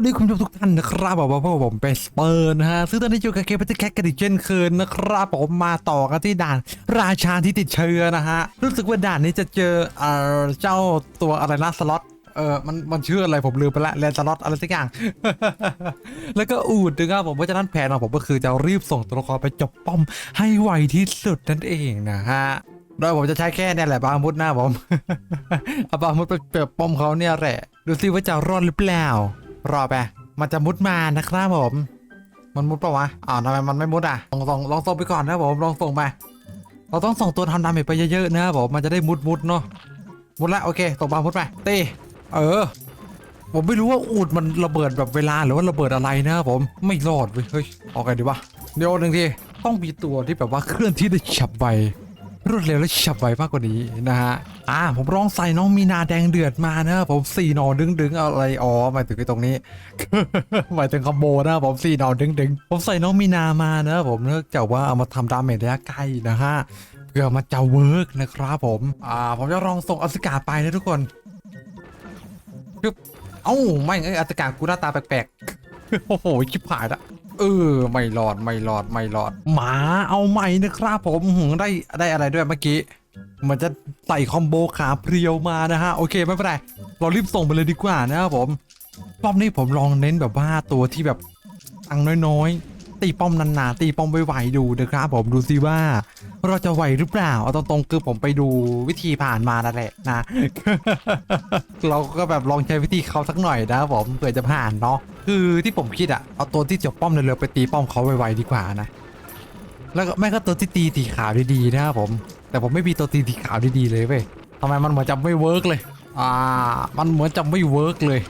วัสดีคุณผู้ชมทุกท่านนะครับบอกว่าพวกผมเป็นสเปอร์นะฮะซึ่งตอนนี้อยู่กับเกมพัตแคทกันอีกเช่นเคยนะครับผมมาต่อกันที่ด่านราชาที่ติดเชื้อนะฮะรู้สึกว่าด่านนี้จะเจอเอ่อเจ้าตัวอะไรนะสล็อตเออมัน มันชื่ออะไรผมลืมไปละแลนสล็อตอะไรสักอย่าง แล้วก็อูดนะครับผมเพราะฉะนั้นแผนของผมก็คือจะรีบส่งตัวละครไปจบป้อมให้ไวที่สุดนั่นเองนะฮะโดยผมจะใช้แค่เนี่ยแหละบางมุดหน้าผมเอาบางมุดไปเปิดป้อมเขาเนี่ยแหละ ดูซิว่าจะรอดหรือเปล่า รอไป มันจะมุดมานะครับผม มันมุดปะวะอ้าวทำไมมันไม่มุดอะลองลองลองส่งไปก่อนนะผมลองส่งไปเราต้องส่งตัวทำดาเมจไปเยอะๆนะครับผมมันจะได้มุดมุดเนาะมุดละโอเคส่งบามุดไปตีเออ ผมไม่รู้ว่าอูดมันระเบิดแบบเวลาหรือว่าระเบิดอะไรนะครับผมไม่รอดเว้ยเฮ้ยออกไงดีวะเดี๋ยวหนึ่งทีต้องมีตัวที่แบบว่าเคลื่อนที่ได้ฉับไว รวดเร็วและฉับไวมากกว่านี้นะฮะอ่าผมลองใส่น้องมีนาแดงเดือดมานะผมสี่นอดึงดึงๆอะไรอ๋อหมายถึงไอ้ตรงนี้หมายถึงคอมโบนะผมสี่นอดึงดึงๆผมใส่น้องมีนามานะผมเนื่องจากว่าเอามาทำดาเมจระยะไกลนะฮะเพื่อมันจะเวิร์กนะครับผมอ่าผมจะลองส่งอสกาไปนะทุกคนเอ้าไม่เอ้อสกากูหน้าตาแปลกๆโอ้โหชิบหายละ เออไม่หลอดไม่หลอดไม่หลอด หมาเอาใหม่นะครับผมหืมได้ได้อะไรด้วยเมื่อกี้มันจะใส่คอมโบขาเพรียวมานะฮะโอเคไม่เป็นไรเรารีบส่งไปเลยดีกว่านะครับผมรอบนี้ผมลองเน้นแบบว่าตัวที่แบบตังน้อยๆ ตีป้อมนานๆตีป้อมไวๆดูนะครับผมดูซิว่า เราจะไหวหรือเปล่าเอาตรงๆคือผมไปดูวิธีผ่านมานั่นแหละนะ เราก็แบบลองใช้วิธีเขาสักหน่อยนะผมเผื่อจะผ่านเนาะคือที่ผมคิดอะเอาตัวที่จบป้อมเร็วๆไปตีป้อมเขาไวๆดีกว่านะแล้วก็ไม่ก็ตัวที่ตีสีขาวดีๆนะครับผม แต่ผมไม่มีตัวตีสีขาวดีๆเลยเว้ยทำไมมันเหมือนจะไม่เวิร์กเลย อ่า มันเหมือนจะไม่เวิร์กเลย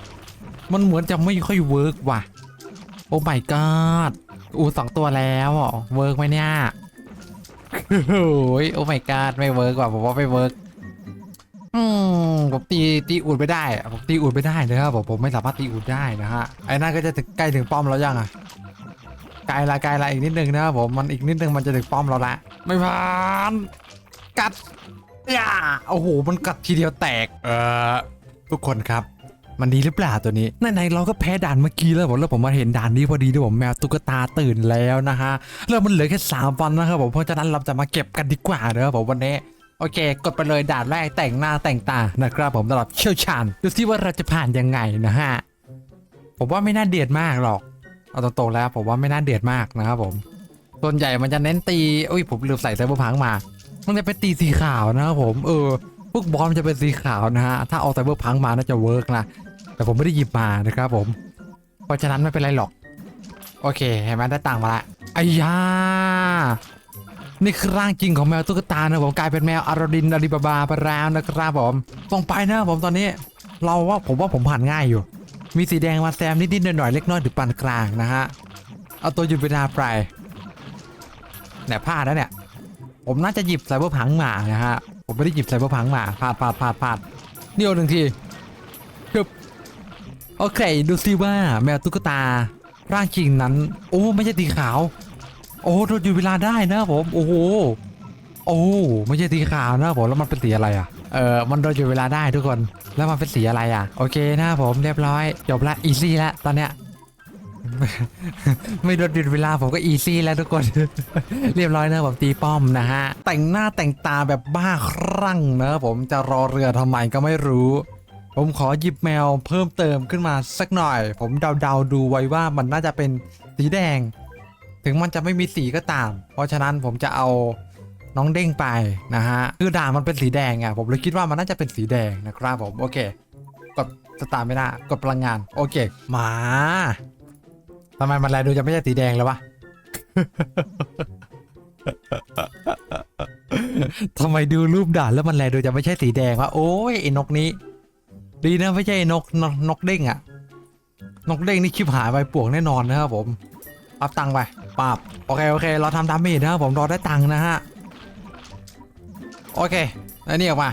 มันเหมือนจะไม่ค่อยเวิร์กว่ะ โอ้ my god อูสองตัวแล้วเวิร์กไหมเนี่ยโอ้ยโอ้ my god ไม่เวิร์กว่ะผมว่าไม่เวิร์กอืมผมตีตีอูดไม่ได้ผมตีอูดไม่ได้นะครับผมผมไม่สามารถตีอูดได้นะฮะไอ้นั่นก็จะถึงใกล้ถึงป้อมแล้วยังอะไกลละไกลละอีกนิดนึงนะครับผมมันอีกนิดนึงมันจะถึงป้อมเราละไม่ผ่านกัดย่าโอ้โหมันกัดทีเดียวแตกเออทุกคนครับ มันดีหรือเปล่าตัวนี้ไหนๆเราก็แพ้ด่านเมื่อกี้แล้วผมแล้วผมมาเห็นด่านนี้พอดีด้วยผมแมวตุ๊กตาตื่นแล้วนะฮะแล้วมันเหลือแค่สามวันนะครับผมเพราะฉะนั้นเราจะมาเก็บกันดีกว่านะผมวันนี้โอเค กดไปเลยด่านแรกแต่งหน้าแต่งตานะครับผมตลอดเชี่ยวชาญดูซิว่าเราจะผ่านยังไงนะฮะผมว่าไม่น่าเดือดมากหรอกเอาตรงๆแล้วผมว่าไม่น่าเดือดมากนะครับผมส่วนใหญ่มันจะเน้นตีอุ้ยผมลืมใส่ไซเบอร์พังมา มันจะเป็นตีสีขาวนะครับผมเออพวกบอลจะเป็นสีขาวนะฮะถ้าเอาไซเบอร์พังมาน่าจะเวิร์กนะ แต่ผมไม่ได้หยิบมานะครับผม เพราะฉะนั้นไม่เป็นไรหรอก โอเคเห็นไหมได้ตังค์มาละไอ้ยานี่คือร่างจริงของแมวตุ๊กตานะผมกลายเป็นแมวอารดินอาลีบาบาไปแล้วนะครับผมส่งไปนะผมตอนนี้ เราว่าผมว่าผมผ่านง่ายอยู่ มีสีแดงมาแซมนิดๆหน่อยๆเล็กน้อยถึงปานกลางนะฮะเอาตัวหยุดเวลาไปเนี่ยพลาดแล้วเนี่ยผมน่าจะหยิบไซเบอร์พังมานะฮะผมไม่ได้หยิบไซเบอร์พังมาพลาดพลาดพลาดพลาดเดียวหนึ่งที โอเค ดูซิว่าแมวตุ๊กตา ร่างจริงนั้น โอ้ไม่ใช่สีขาว โอ้โดนอยู่เวลาได้นะผม โอ้โหโอ้ไม่ใช่สีขาวนะผมแล้วมันเป็นสีอะไรอะเออมันโดนอยู่เวลาได้ทุกคนแล้วมันเป็นสีอะไรอะ โอเคนะผมเรียบร้อยจบละอีซี่ละตอนเนี้ยไม่โดนหยุดเวลาผมก็อีซี่แล้วทุกคน เรียบร้อยนะครับผมตีป้อมนะฮะ แต่งหน้าแต่งตาแบบบ้าคลั่งนะผมจะรอเรือทำไมก็ไม่รู้ ผมขอหยิบแมวเพิ่มเติมขึ้นมาสักหน่อย ผมเดาๆดูไว้ว่ามันน่าจะเป็นสีแดง ถึงมันจะไม่มีสีก็ตาม เพราะฉะนั้นผมจะเอาน้องเด้งไปนะฮะคือด่างมันเป็นสีแดงอะผมเลยคิดว่ามันน่าจะเป็นสีแดงนะครับผมโอเค กดสตาร์ไม่ได้กดพลังงาน โอเค มาทำไมมันแลดูจะไม่ใช่สีแดงแล้ววะทำไมดูรูปด่านแล้วมันแลดูจะไม่ใช่สีแดงวะโอ้ยไอ้นกนี้ ดีนะไม่ใช่นกนกนกเด้งอะนกเด้งนี่ชิบหายไปป่วงแน่นอนนะครับผมรับตังค์ไปปาบโอเคโอเค เราทำดาเมจนะครับผมรอได้ตังค์นะฮะโอเคไอ้นี่ออกมา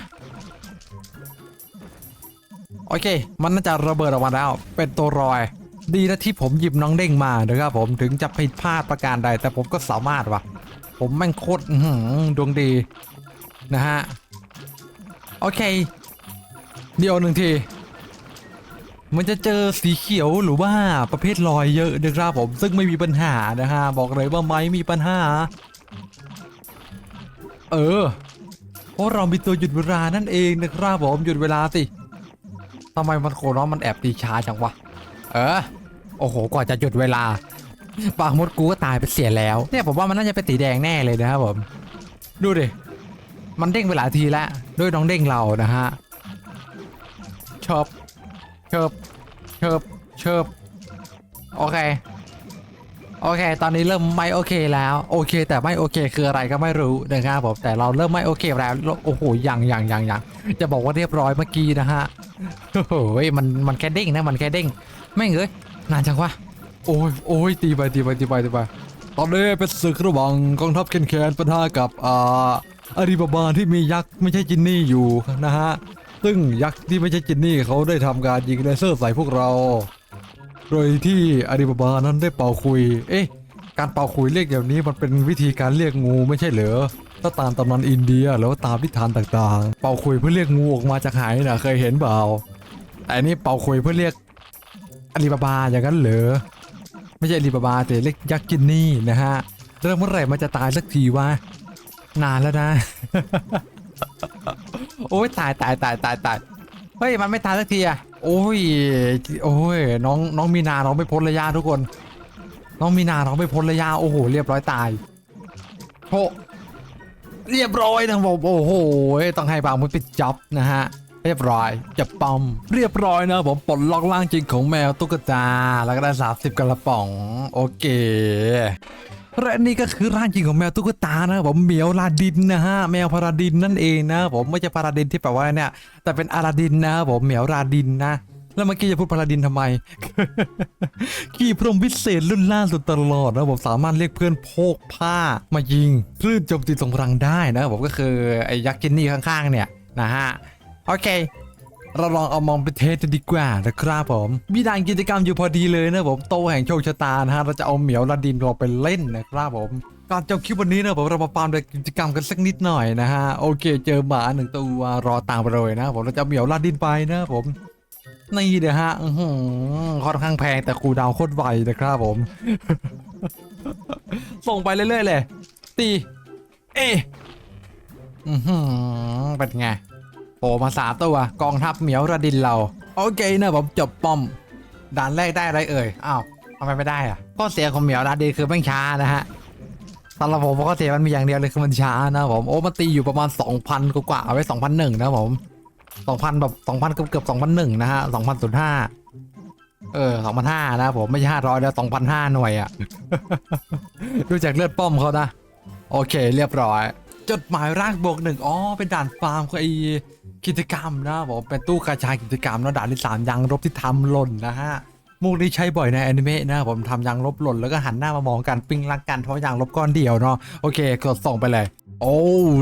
โอเค มันน่าจะระเบิดออกมาแล้วเป็นตัวรอย ดีนะที่ผมหยิบน้องเด้งมานะครับผมถึงจะผิดพลาดประการใด แต่ผมก็สามารถว่ะ ผมแม่งโคตรดวงดีนะฮะ โอเค เดียวหนึ่งที มันจะเจอสีเขียวหรือว่าประเภทลอยเยอะนะครับผมซึ่งไม่มีปัญหานะฮะบอกเลยว่าไม่มีปัญหา เออ เพราะเรามีตัวหยุดเวลานั่นเองนะครับผมหยุดเวลาสิทำไมมันโคน้องมันแอบตีช้าจังวะ เออ โอ้โห กว่าจะหยุดเวลาบางมดกูก็ตายไปเสียแล้ว เนี่ยผมว่ามันน่าจะเป็นสีแดงแน่เลยนะครับผม ดูดิ มันเด้งไปหลายทีแล้วด้วยน้องเด้งเรานะฮะ เชิบเชิบเชิบเชิบโอเค โอเค ตอนนี้เริ่มไม่โอเคแล้ว โอเค แต่ไม่โอเค คืออะไรก็ไม่รู้นะครับผมแต่เราเริ่มไม่โอเคแล้ว โอ้โหยังยังยังยังจะบอกว่าเรียบร้อยเมื่อกี้นะฮะ โอ้โหมันมันแค่เด้งนะ มันแค่เด้ง ไม่เอ้ยนานจังวะ โอ้ยโอ้ยตีไปตีไปตีไปตีไป ตอนนี้เป็นศึกระหว่างกองทัพแคนแคนปะทะกับอ่าอาลีบาบาที่มียักษ์ไม่ใช่จินนี่อยู่นะฮะ ซึ่งยักษ์ที่ไม่ใช่จินนี่เขาได้ทำการยิงเลเซอร์ใส่พวกเรา โดยที่อาลีบาบานั้นได้เป่าคุย เอ๊ะ การเป่าคุยเรียกอย่างนี้มันเป็นวิธีการเรียกงูไม่ใช่เหรอถ้าตามตำนานอินเดียหรือว่าตามนิทานต่างๆ เป่าคุยเพื่อเรียกงูออกมาจากหายนะเคยเห็นเปล่าแต่อันนี้เป่าคุยเพื่อเรียกอาลีบาบาอย่างนั้นเหรอไม่ใช่อาลีบาบาแต่เรียกยักษ์จินนี่นะฮะเรื่องเมื่อไหร่มันจะตายสักทีวะนานแล้วนะ โอ้ยตายตายตายตายตายเฮ้ยมันไม่ตายสักทีอะโอ้ยโอ้ยน้องน้องมีนาน้องไม่พ้นระยะทุกคน น้องมีนาน้องไม่พ้นระยะโอ้โหเรียบร้อยตายโหเรียบร้อยนะผมโอ้โหต้องให้บางมันปิดจ็อบนะฮะเรียบร้อยจะปอม เรียบร้อยนะผมปลดล็อกล่างจริงของแมวตุ๊กตาแล้วก็ได้30กระป๋อง โอเค และนี่ก็คือร่างจริงของแมวตุ๊กตานะผมเหมียวลาดินนะฮะแมวพาราดินนั่นเองนะผมไม่ใช่พาราดินที่แปลว่าเนี่ย แต่เป็นอาราดินนะผมเหมียวลาดินนะแล้วเมื่อกี้จะพูดพาราดินทำไม ขี่พรมวิเศษรุ่นล่าสุดตลอดนะผมสามารถเรียกเพื่อนโพกผ้ามายิงคลื่นโจมตีทรงพลังได้นะผมก็คือไอ้ยักษ์จินนี่ข้างๆเนี่ยนะฮะโอเค เราลองเอามองไปเทสกันดีกว่านะครับผมมีด่านกิจกรรมอยู่พอดีเลยนะผมโตแห่งโชคชะตานะฮะเราจะเอาเหมียวลาดินเราไปเล่นนะครับผมก่อนจบคลิปวันนี้นะผมเรามาปามด้วยกิจกรรมกันสักนิดหน่อยนะฮะโอเค เจอหมาหนึ่งตัวรอตามไปเลยนะผมเราจะเหมียวลาดินไปนะผมนี่เดี๋ยวฮะค่อนข้างแพงแต่คูดาวโคตรไวนะครับผม ส่งไปเรื่อยๆเลยตี เอะอือหือเป็นไง ล่มาสามตัวกองทัพเหมียวระดินเรา โอเคนะผมจบป้อมด่านแรกได้อะไรเอ่ยอ้าวทำไมไม่ได้อะข้อเสียของเหมียวระดินคือแม่ช้านะฮะสำหรับผมข้อเสียมันมีอย่างเดียวเลยคือมันช้านะผมโอ้มันตีอยู่ประมาณ 2,000กว่าเอาไว้2,001นะผม2,000แบบ2,000เกือบเกือบ2,001นะฮะ2,005เออ2,005นะผมไม่ใช่500แล้ว2,005หน่วยอะดูจากเลือดป้อมเขานะ โอเคเรียบร้อย จดหมายร่างบวกหนึ่งอ๋อ เป็นด่านฟาร์มคือไอ กิจกรรมนะผมเป็นตู้กระจายกิจกรรมแล้วด่านที่สามยังรบที่ทำหล่นนะฮะมุกนี้ใช้บ่อยในอนิเมะนะผมทำยางลบหล่นแล้วก็หันหน้ามามองกันปิ้งรักกันเพราะยางลบก้อนเดียวเนาะโอเคกดส่งไปเลย โอ้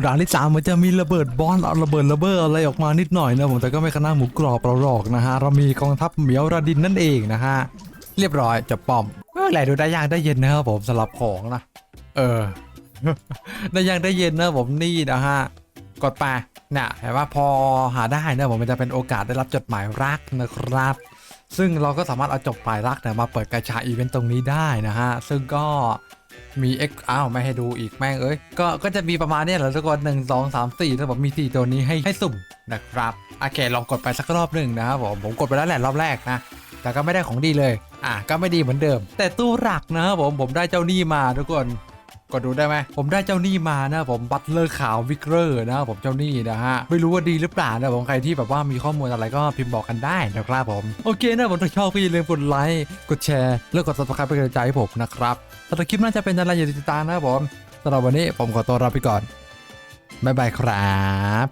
ด่านที่สามมันจะมีระเบิดบอลเอาระเบิดระเบ้ออะไรออกมานิดหน่อยนะผมแต่ก็ไม่ขนาดหมูกรอบเราหรอกนะฮะเรามีกองทัพเหมียวระดินนั่นเองนะฮะเรียบร้อยจบปอมไม่เป็นไรดูได้ยากได้เย็นนะครับผมสำหรับของนะเออได้ยังได้เย็นนะผมนี่นะฮะ กดไปเนี่ยเห็นว่าพอหาได้เนะผมมันจะเป็นโอกาสได้รับจดหมายรักนะครับ ซึ่งเราก็สามารถเอาจดหมายรักเนี่ยมาเปิดกระชาอีเวนต์ตรงนี้ได้นะฮะ ซึ่งก็มี X อ้าวไม่ให้ดูอีกแม่งเอ้ยก็ก็จะมีประมาณเนี้ยแหละทุกคนหนึ่งสองสามสี่แล้วผมมีสี่ตัวนี้ให้ให้สุ่มนะครับโอเคลองกดไปสักรอบหนึ่งนะครับผมผมกดไปแล้วแหละรอบแรกนะแต่ก็ไม่ได้ของดีเลย อะก็ไม่ดีเหมือนเดิม แต่ตู้หลักนะครับผมผมได้เจ้าหนี้มาทุกคน กดดูได้ไหมผมได้เจ้าหนี้มานะผมบัตเลอร์ขาววิกเกอร์นะผมเจ้าหนี้นะฮะไม่รู้ว่าดีหรือเปล่านะผมใครที่แบบว่ามีข้อมูลอะไรก็พิมพ์บอกกันได้นะครับผมโอเคนะผมถ้าชอบก็อย่าลืมกดไลค์กดแชร์แล้วกดซับสไครป์เป็นกำลังใจให้ผมนะครับสำหรับคลิปน่าจะเป็นอะไรอย่าติดตามนะผมสำหรับวันนี้ผมขอตัวลาไปก่อนบ๊ายบายครับ